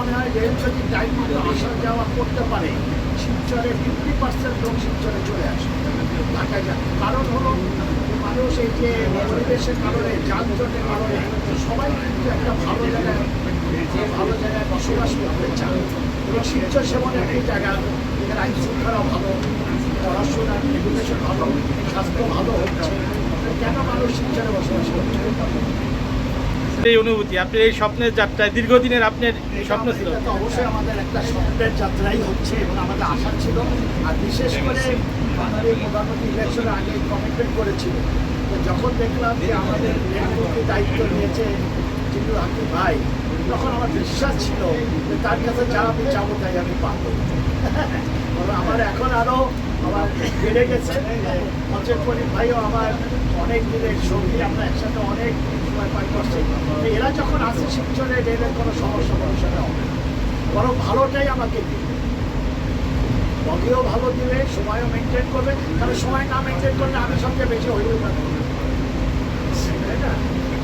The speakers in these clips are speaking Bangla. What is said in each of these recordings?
মনে হয় রেল যদি টাইম মতো আসা যাওয়া করতে পারে শিবচরে ফিফটি পার্সেন্ট লোক শিবচরে চলে আসে ঢাকায় যান কারণ হলো, মানুষ এই যে পরিবেশের কারণে, যানজটের কারণে সবাই কিন্তু একটা ভালো জায়গায় ভালো জায়গায় বসবাস করতে চান এবং শিবচর সেমন একটি জায়গা এখানে আইন শৃঙ্খলা ভালো, পড়াশোনা এডুকেশন ভালো, স্বাস্থ্য ভালো হচ্ছে। কেন মানুষ শিবচরে বসবাস করছে? এই অনুভূতি আপনার এই স্বপ্নের যাত্রায় দীর্ঘদিনের আপনার স্বপ্ন ছিল? অবশ্যই আমাদের একটা স্বপ্নের যাত্রাই হচ্ছে এবং আমাদের আশা ছিল। আর বিশেষ করে আমাদের প্রধানমন্ত্রী ইলেকশনের আগে কমিটমেন্ট করেছিল। তো যখন দেখলাম যে আমাদের রেলমন্ত্রী দায়িত্ব নিয়েছে জিতু হাকিম ভাই, তখন আমার বিশ্বাস ছিল যে তার কাছে যা আমি যাব তাই আমি পাবো। আমার এখন আরও বেড়ে গেছে। অচেত করিম ভাইও আমার অনেক দিনের সঙ্গী, আমরা একসাথে অনেক সময় পাই করছি। এরা যখন আসে শিবচরে রেলের কোনো সমস্যা সময় হবে না। বরং ভালোটাই আমাকে দিবে। বগিও ভালো দিবে, সময়ও মেনটেন করবে। কারণ সময় না মেনটেন করলে আমি সবচেয়ে বেশি তাই না?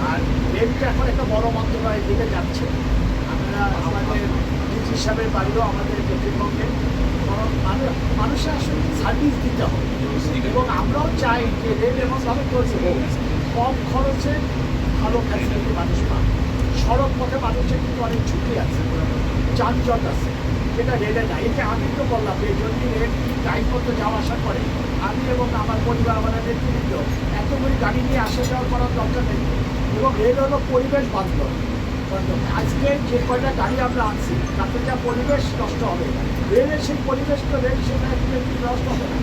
আর রেলটা এখন একটা বড় মন্ত্রণালয়ের দিকে যাচ্ছে। আমরা আমাদের ডিজি সাহেবের বাড়িও আমাদের দক্ষিণবঙ্গে মানুষের আসলে সার্ভিস দিতে হবে এবং আমরাও চাই যে রেল এমনভাবে চলছে। কম খরচে ভালো ফ্যাসিলিটি মানুষ পাবে সড়ক পথে মানুষের কিন্তু অনেক ঝুঁকি আছে। যানজট আছে। যেটা রেলে এই যে আমি তো বললাম এই যদি রেল মতো যাওয়া আসা করে, আমি এবং আমার পরিবার, আমাদের নেতৃত্ব এতগুলি গাড়ি নিয়ে আসা যাওয়া করার দরকার নেই। এবং রেল হলো পরিবেশ বান্ধব। আজকে যে কয়টা গাড়ি আমরা আনছি, তাতে যা পরিবেশ নষ্ট হবে। রেলের সেই পরিবেশ তো রেল সেটা নষ্ট হবে না।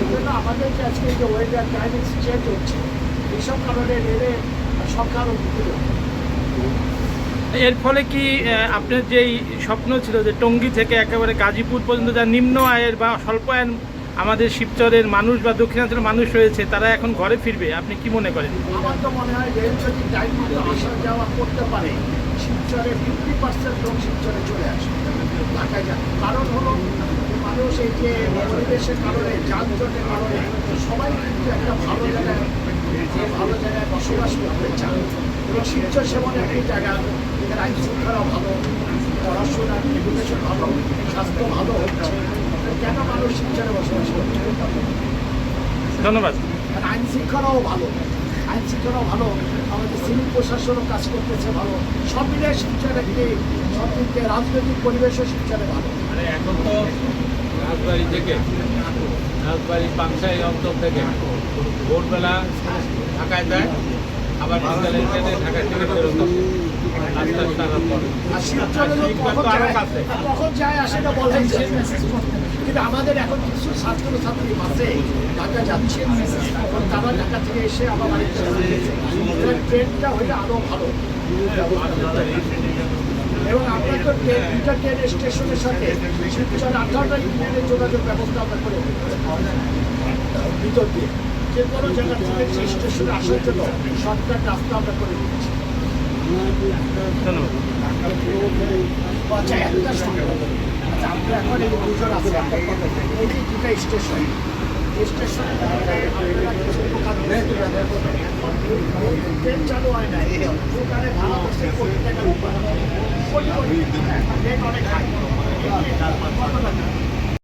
এই জন্য আমাদের যে আজকে যে ওয়েদার ক্লাইমেট চেঞ্জ হচ্ছে, এইসব কারণে রেলে সংখ্যা আরও এর ফলে কি আপনার যেই স্বপ্ন ছিল যে টঙ্গী থেকে একেবারে গাজীপুর পর্যন্ত যা নিম্ন আয়ের বা স্বল্প আয়ের আমাদের শিবচরের মানুষ বা দক্ষিণাঞ্চলের মানুষ রয়েছে, তারা এখন ঘরে ফিরবে। আপনি কি মনে করেন? হয় করতে পারে, শিবচরে ফিফটি পার্সেন্ট লোক শিবচরে চলে আসে কারণ হলো, মানুষ এই যে পরিবেশের কারণে কারণে, সবাই একটা ভালো শিবচর ভালো, পড়াশোনা ভালো, স্বাস্থ্য ভালো হচ্ছে। কেন মানুষ শিবচরে বসবাস করছে? ধন্যবাদ। আর আইন শৃঙ্খলাও ভালো। আইন শৃঙ্খলাও ভালো। আমাদের সিভিল প্রশাসনও কাজ করতেছে ভালো। সব মিলিয়ে শিবচর একটি সব দিক থেকে রাজনৈতিক পরিবেশও শিবচরে ভালো। মানে এখন তো রাজবাড়ি থেকে রাজবাড়ি পাংশাই অঞ্চল থেকে ভোরবেলা ঢাকায় যায় আবার বিকালের ট্রেনে ঢাকায় থেকে ফেরত আসে রাস্তা সারার পর আর কাছে। কখন যায় আসে না বলেন কিন্তু আমাদের এখন কিছু ছাত্র ছাত্রী বাসে ঢাকা যাচ্ছে। এবং তারা ঢাকা থেকে এসে আবার বাড়িতে। ট্রেনটা হইলে আরও ভালো। এবং আমরা তো ট্রেন দুটা ট্রেন স্টেশনের সাথে শিবচর আঠারোটা ইউনিয়নের যোগাযোগ ব্যবস্থা আমরা করে ভিতর দিয়ে। যে কোনো জায়গা থেকে সেই স্টেশনে আসার জন্য শর্টকাট রাস্তা আমরা করে দিচ্ছি আচ্ছা একটা আমরা স্টেশন। স্টেশনে ট্রেন চালু হয় না দোকানে ভাড়া করছে কোটি টাকার উপর। অনেক হাই। কত টাকা?